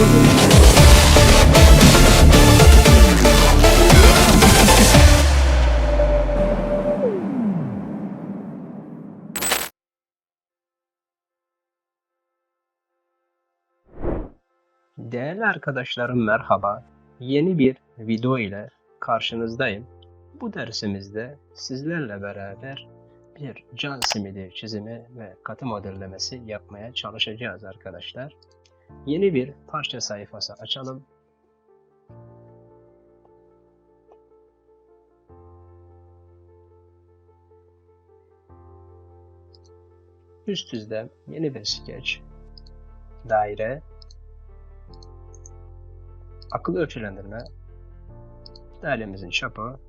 Değerli arkadaşlarım merhaba. Yeni bir video ile karşınızdayım. Bu dersimizde sizlerle beraber bir can simidi çizimi ve katı modellemesi yapmaya çalışacağız arkadaşlar. Yeni bir parça sayfası açalım. Üst düzde yeni bir skeç, daire, akıllı ölçülendirme, dairemizin çapı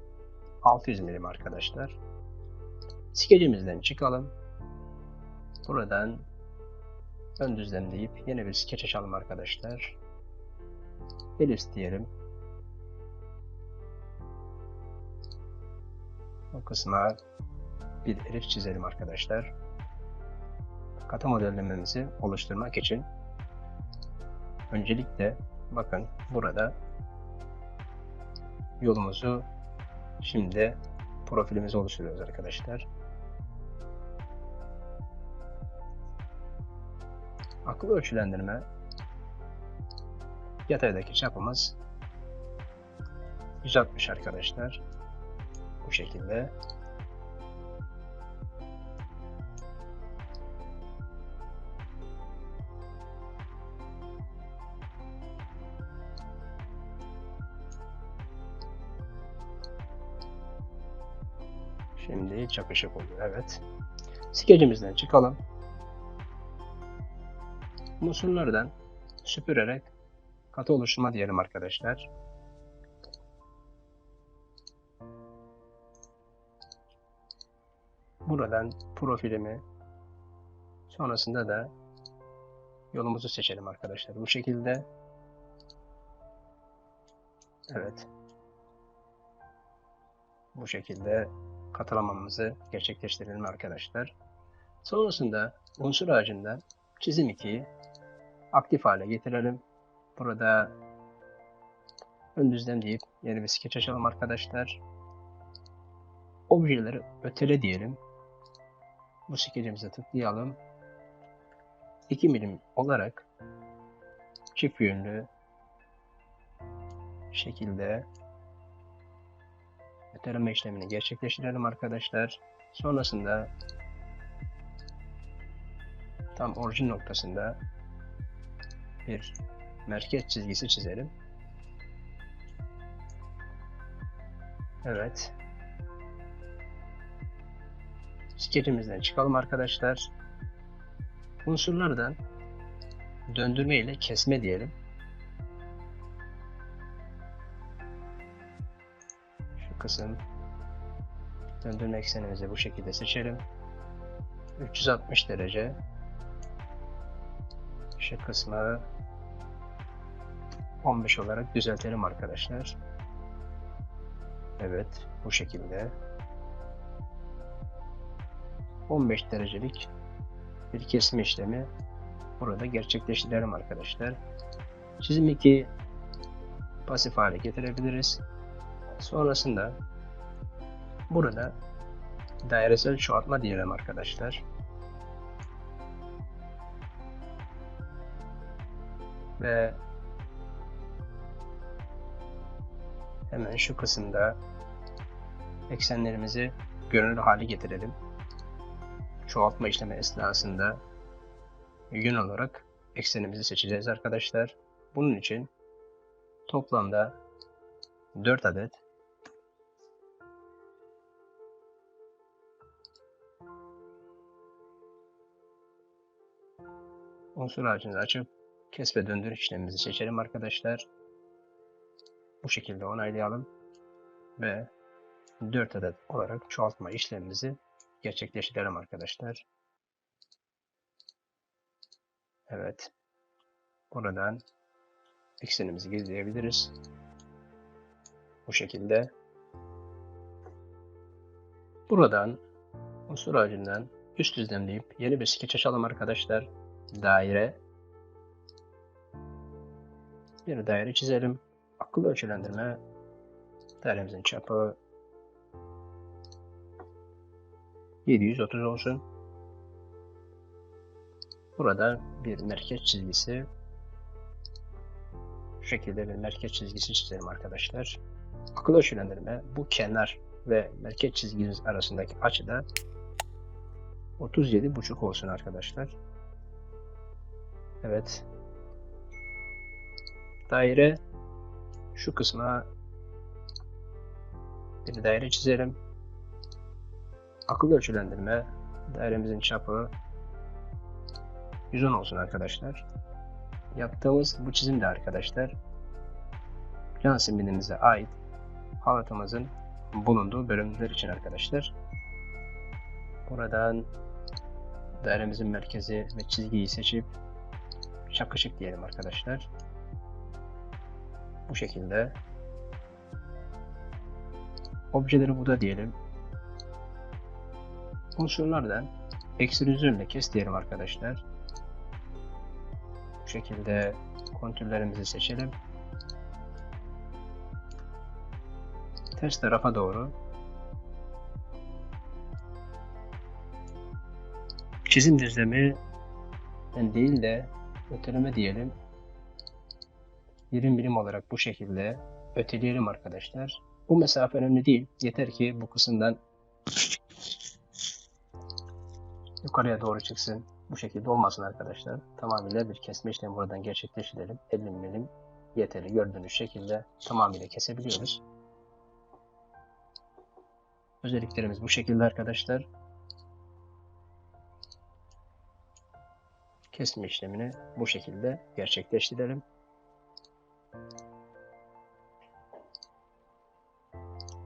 600 milim arkadaşlar. Skecimizden çıkalım. Buradan ön düzlem deyip yeni bir skeç açalım arkadaşlar. Elips diyelim. Bu kısma bir elif çizelim arkadaşlar. Kata modellememizi oluşturmak için öncelikle bakın burada yolumuzu şimdi profilimizi oluşturuyoruz arkadaşlar. Akıllı ölçülendirme yataydaki çapımız 160 arkadaşlar. Bu şekilde. Şimdi çakışık oluyor. Evet. Skecimizden çıkalım. Unsurlardan süpürerek katı oluşturma diyelim arkadaşlar. Buradan profilimi sonrasında da yolumuzu seçelim arkadaşlar. Bu şekilde Evet. Bu şekilde katılamamızı gerçekleştirelim arkadaşlar. Sonrasında unsur ağacından çizim 2'yi aktif hale getirelim. Burada ön düzlem deyip yeni bir skeç açalım arkadaşlar. Objeleri ötele diyelim. Bu skecimize tıklayalım. 2 milim olarak çift yönlü şekilde öteleme işlemini gerçekleştirelim arkadaşlar. Sonrasında tam orijin noktasında bir merkez çizgisi çizelim. Evet. Skecimizden çıkalım arkadaşlar. Unsurlardan döndürme ile kesme diyelim. Şu kısım döndürme eksenimizi bu şekilde seçelim. 360 derece kısmı 15 olarak düzeltelim arkadaşlar. Evet bu şekilde 15 derecelik bir kesim işlemi burada gerçekleştirelim arkadaşlar. Çizim 2 pasif hale getirebiliriz. Sonrasında burada dairesel çoğaltma diyelim arkadaşlar. Ve hemen şu kısımda eksenlerimizi görünür hale getirelim. Çoğaltma işlemi esnasında yön olarak eksenimizi seçeceğiz arkadaşlar. Bunun için toplamda 4 adet unsur ağacını açıp kes ve döndür işlemimizi seçelim arkadaşlar. Bu şekilde onaylayalım ve 4 adet olarak çoğaltma işlemimizi gerçekleştirelim arkadaşlar. Evet. Buradan eksenimizi gizleyebiliriz. Bu şekilde. Buradan unsur ağacından üst düzlemleyip yeni bir skeç açalım arkadaşlar. Daire. Bir daire çizelim. Akıllı ölçülendirme dairemizin çapı 730 olsun. Burada bir merkez çizgisi şu şekilde bir merkez çizgisi çizelim arkadaşlar. Akıllı ölçülendirme bu kenar ve merkez çizgimiz arasındaki açıda 37,5 olsun arkadaşlar. Evet. Daire şu kısma bir daire çizelim. Akıllı ölçülendirme dairemizin çapı 110 olsun arkadaşlar. Yaptığımız bu çizim de arkadaşlar plan simidimize ait halatımızın bulunduğu bölümler için arkadaşlar. Buradan dairemizin merkezi ve çizgiyi seçip çakışık diyelim arkadaşlar. Bu şekilde. Objeleri burada diyelim. Unsurlardan ekstrüzyonla kes diyelim arkadaşlar. Bu şekilde kontürlerimizi seçelim. Ters tarafa doğru çizim düzlemi değil de öteleme diyelim. 20 birim olarak bu şekilde öteleyelim arkadaşlar. Bu mesafe önemli değil. Yeter ki bu kısımdan yukarıya doğru çıksın. Bu şekilde olmasın arkadaşlar. Tamamıyla bir kesme işlemi buradan gerçekleştirelim. 50 milim yeterli. Gördüğünüz şekilde tamamıyla kesebiliyoruz. Özelliklerimiz bu şekilde arkadaşlar. Kesme işlemini bu şekilde gerçekleştirelim.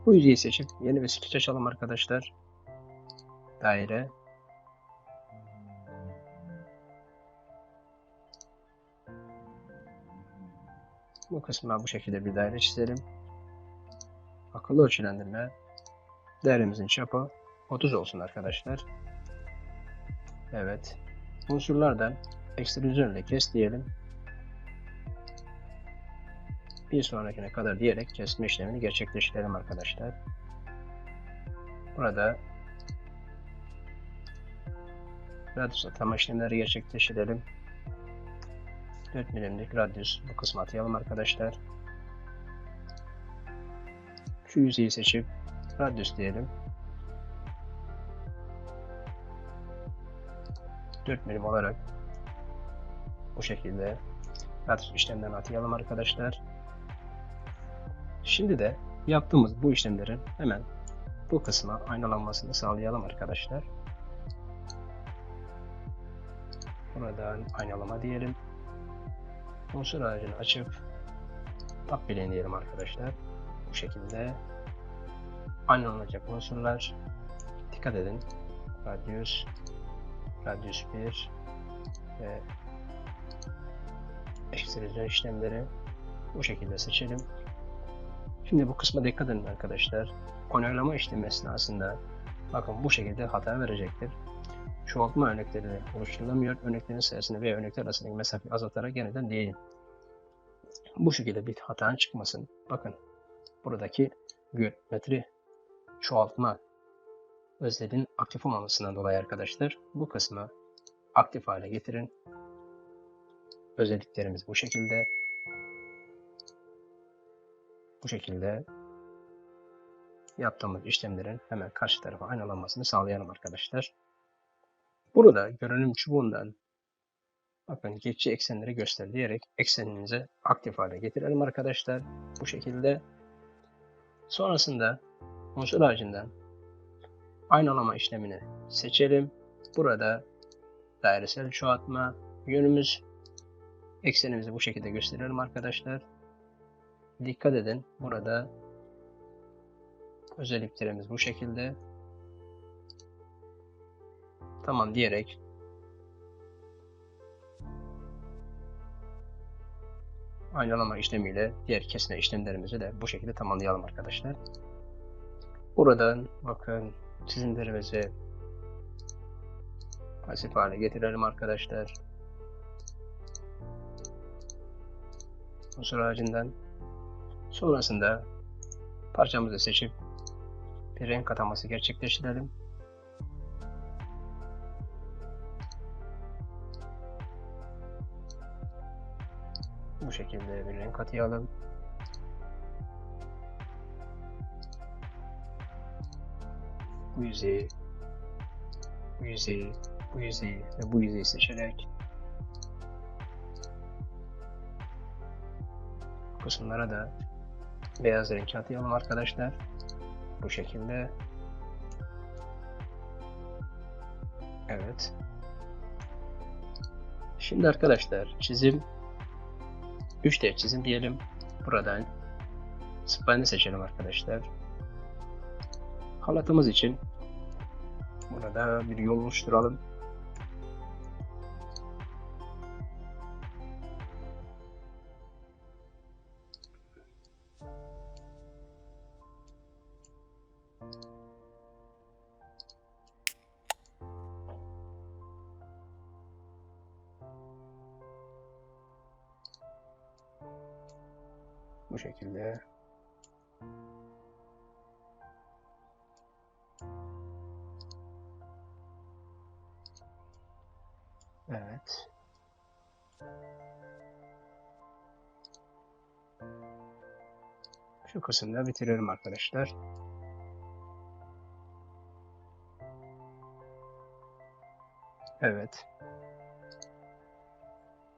Bu yüzeyi seçip yeni bir skeç açalım arkadaşlar. Daire. Bu kısma bu şekilde bir daire çizelim. Akıllı ölçülendirme. Dairemizin çapı 30 olsun arkadaşlar. Evet. Unsurlardan ekstrüzyon ile kes diyelim. Bir sonrakine kadar diyerek kesme işlemini gerçekleştirelim arkadaşlar. Burada radyus atama işlemleri gerçekleştirelim. 4 milimlik radyus bu kısmı atayalım arkadaşlar. Şu yüzeyi seçip radyus diyelim. 4 milim olarak bu şekilde radyus işlemden atayalım arkadaşlar. Şimdi de yaptığımız bu işlemlerin hemen bu kısma aynalanmasını sağlayalım arkadaşlar. Buradan aynalama diyelim. Unsur aracını açıp tab bileğini diyelim arkadaşlar. Bu şekilde aynalanacak unsurlar. Dikkat edin. Radius, Radius 1 ve ekstrüzyon işlemleri bu şekilde seçelim. Şimdi bu kısma dikkat edin arkadaşlar. Onaylama işlemi esnasında bakın bu şekilde hata verecektir. Çoğaltma örnekleri oluşturulamıyor. Örneklerin sayısını veya örnekler arasındaki mesafeyi azaltarak yeniden değil. Bu şekilde bir hatanın çıkmasın. Bakın buradaki geometri çoğaltma özelliğinin aktif olmamasından dolayı arkadaşlar bu kısmı aktif hale getirin. Özelliklerimiz bu şekilde. Bu şekilde yaptığımız işlemlerin hemen karşı tarafa aynalanmasını sağlayalım arkadaşlar. Burada görünüm çubuğundan bakın geçici eksenleri göster diyerek ekseninizi aktif hale getirelim arkadaşlar. Bu şekilde. Sonrasında unsur ağacından aynalama işlemini seçelim. Burada dairesel çoğaltma yönümüz eksenimizi bu şekilde gösterelim arkadaşlar. Dikkat edin. Burada özelliklerimiz bu şekilde. Tamam diyerek aynalama işlemiyle diğer kesme işlemlerimizi de bu şekilde tamamlayalım arkadaşlar. Buradan bakın çizimlerimizi pasif hale getirelim arkadaşlar. unsur ağacından. Sonrasında parçamızı seçip bir renk ataması gerçekleştirelim. Bu şekilde bir renk atayalım. Bu yüzeyi, bu yüzeyi, bu yüzeyi ve bu yüzeyi seçerek kısımlara da beyaz renk atayalım arkadaşlar. Bu şekilde. Evet. Şimdi arkadaşlar çizim 3D çizim diyelim. Buradan spline seçelim arkadaşlar. Halatımız için burada bir yol oluşturalım. Bu şekilde. Evet. Şu kısımda bitirelim arkadaşlar. Evet.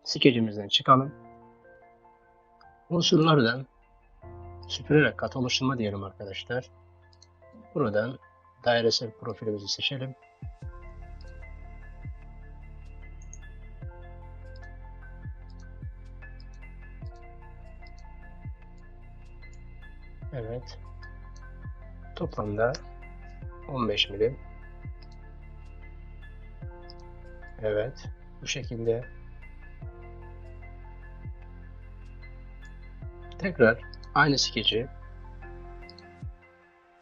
Skecimizden çıkalım. Unsurlardan süpürerek kat oluşturma diyelim arkadaşlar. Buradan dairesel profilimizi seçelim. Evet. Toplamda 15 milim. Evet. Bu şekilde Tekrar aynı skeci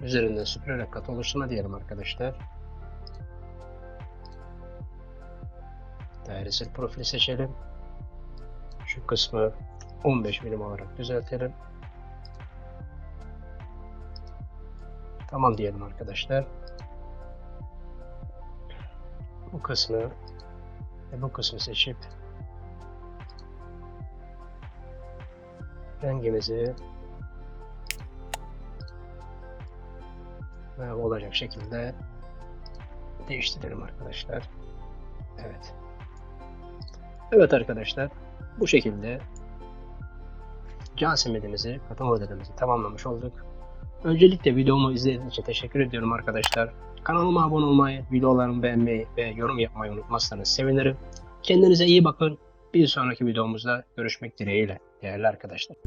üzerinden süpürerek kat oluşturma diyelim arkadaşlar. Dairesel profili seçelim. Şu kısmı 15 milim olarak düzeltelim. Tamam diyelim arkadaşlar. Bu kısmı ve bu kısmı seçip rengimizi ve olacak şekilde değiştirelim arkadaşlar. Evet. Evet arkadaşlar. Bu şekilde can simidimizi, katı tamamlamış olduk. Öncelikle videomu izlediğiniz için teşekkür ediyorum arkadaşlar. Kanalıma abone olmayı, videolarımı beğenmeyi ve yorum yapmayı unutmazsanız sevinirim. Kendinize iyi bakın. Bir sonraki videomuzda görüşmek dileğiyle değerli arkadaşlar.